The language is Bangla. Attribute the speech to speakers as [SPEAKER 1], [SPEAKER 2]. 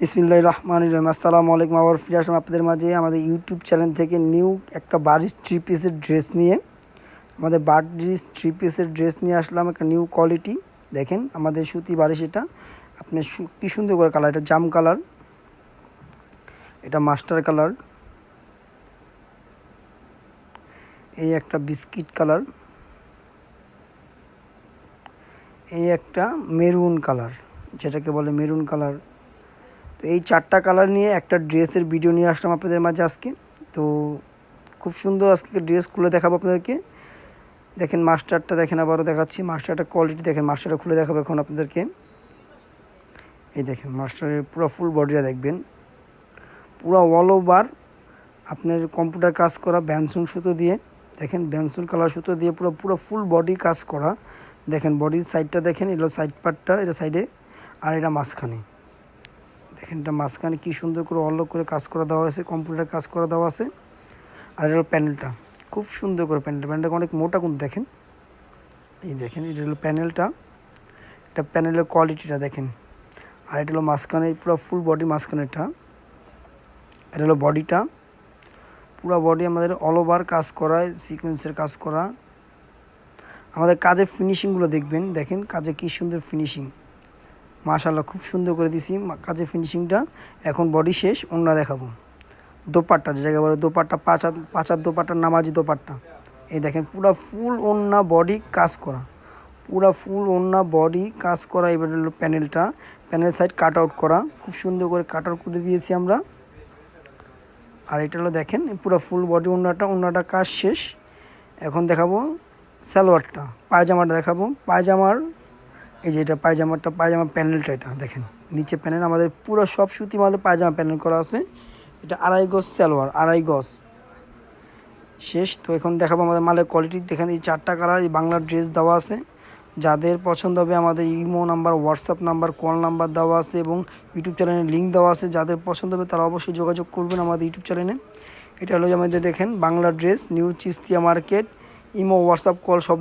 [SPEAKER 1] ইসমিল্লাহ রহমান রহিম। আসসালামু আলাইকুম, আবার ফিরে আসলাম আপনাদের মাঝে আমাদের ইউটিউব চ্যানেল থেকে নিউ একটা বারিশ থ্রি পিসের ড্রেস নিয়ে। আমাদের বারিশ থ্রি পিসের ড্রেস নিয়ে আসলাম, একটা নিউ কোয়ালিটি দেখেন, আমাদের সুতি বারিশ এটা। আপনি সু- কি সুন্দর করে কালার এটা জাম কালার এটা মাস্টার কালার এই একটা বিস্কিট কালার এই একটা মেরুন কালার যেটাকে বলে মেরুন কালার তো এই চারটা কালার নিয়ে একটা ড্রেসের ভিডিও নিয়ে আসলাম আপনাদের মাঝে আজকে। তো খুব সুন্দর আজকে ড্রেস খুলে দেখাবো আপনাদেরকে। দেখেন মাস্টারটা দেখেন আবারও দেখাচ্ছি। মাস্টারটা কোয়ালিটি দেখেন মাস্টারটা খুলে দেখাবো এখন আপনাদেরকে। এই দেখেন মাস্টারের পুরো ফুল বডিটা দেখবেন। পুরো অল ওভার আপনার কম্পিউটার কাজ করা ব্যানসুন সুতো দিয়ে। দেখেন ব্যানসুন কালার সুতো দিয়ে পুরো পুরো ফুল বডি কাজ করা। দেখেন বডির সাইডটা দেখেন এগুলো সাইড পার্টটা এটা সাইডে আর এটা মাঝখানে। দেখেন এটা মাঝখানে কী সুন্দর করে অল্প করে কাজ করা দেওয়া আছে কম্পিউটার কাজ করা দেওয়া আছে। আর এটা হলো প্যানেলটা খুব সুন্দর করে প্যানেলটা প্যানেলটা অনেক মোটা কিন্তু দেখেন। এই দেখেন, এটা হলো প্যানেলটা এটা প্যানেলের কোয়ালিটিটা দেখেন। আর এটা হলো মাঝখানে পুরো ফুল বডি মাঝখানেরটা। এটা হলো বডিটা পুরো বডি আমাদের অল ওভার কাজ করা সিকোয়েন্সের কাজ করা। আমাদের কাজের ফিনিশিংগুলো দেখবেন। দেখেন কাজে কী সুন্দর ফিনিশিং মাশাল্লাহ খুব সুন্দর করে দিছি কাজের ফিনিশিংটা এখন বডি শেষ অন্য দেখাবো। দোপাট্টা, যে জায়গায় বলে দোপাট্টা, পাঁচ হাত, পাঁচ দোপাট্টা, নামাজি দোপাট্টা। এই দেখেন, পুরো ফুল ওন্না বডি কাজ করা। পুরা ফুল ওন্না বডি কাজ করা, এবার হলো প্যানেলটা প্যানেল সাইড কাট আউট করা। খুব সুন্দর করে কাট আউট করে দিয়েছি আমরা। আর এটা হলো দেখেন, পুরো ফুল বডি ওন্নাটা ওন্নাটা কাজ শেষ। এখন দেখাবো সালোয়ারটা, পায়জামাটা দেখাবো। পায়জামার এই যে এটা পায়জামাটা, পায়জামা প্যানেলটা এটা, দেখেন। নিচে প্যানেল, আমাদের পুরো সব সুতি মালে পায়জামা প্যানেল করা আছে। এটা আড়াই গজ সালোয়ার, আড়াই গজ। শেষ, তো এখন দেখাবো আমাদের মালের কোয়ালিটি দেখেন এই চারটা কালার এই বাংলার ড্রেস দেওয়া আছে। যাদের পছন্দ হবে আমাদের imo number WhatsApp number call number দেওয়া আছে এবং ইউটিউব চ্যানেলের লিঙ্ক দেওয়া আছে। যাদের পছন্দ হবে তারা অবশ্যই যোগাযোগ করবেন আমাদের ইউটিউব চ্যানেলে এটা হলো আমাদের দেখেন Bangla dress new Chistia market imo WhatsApp call সব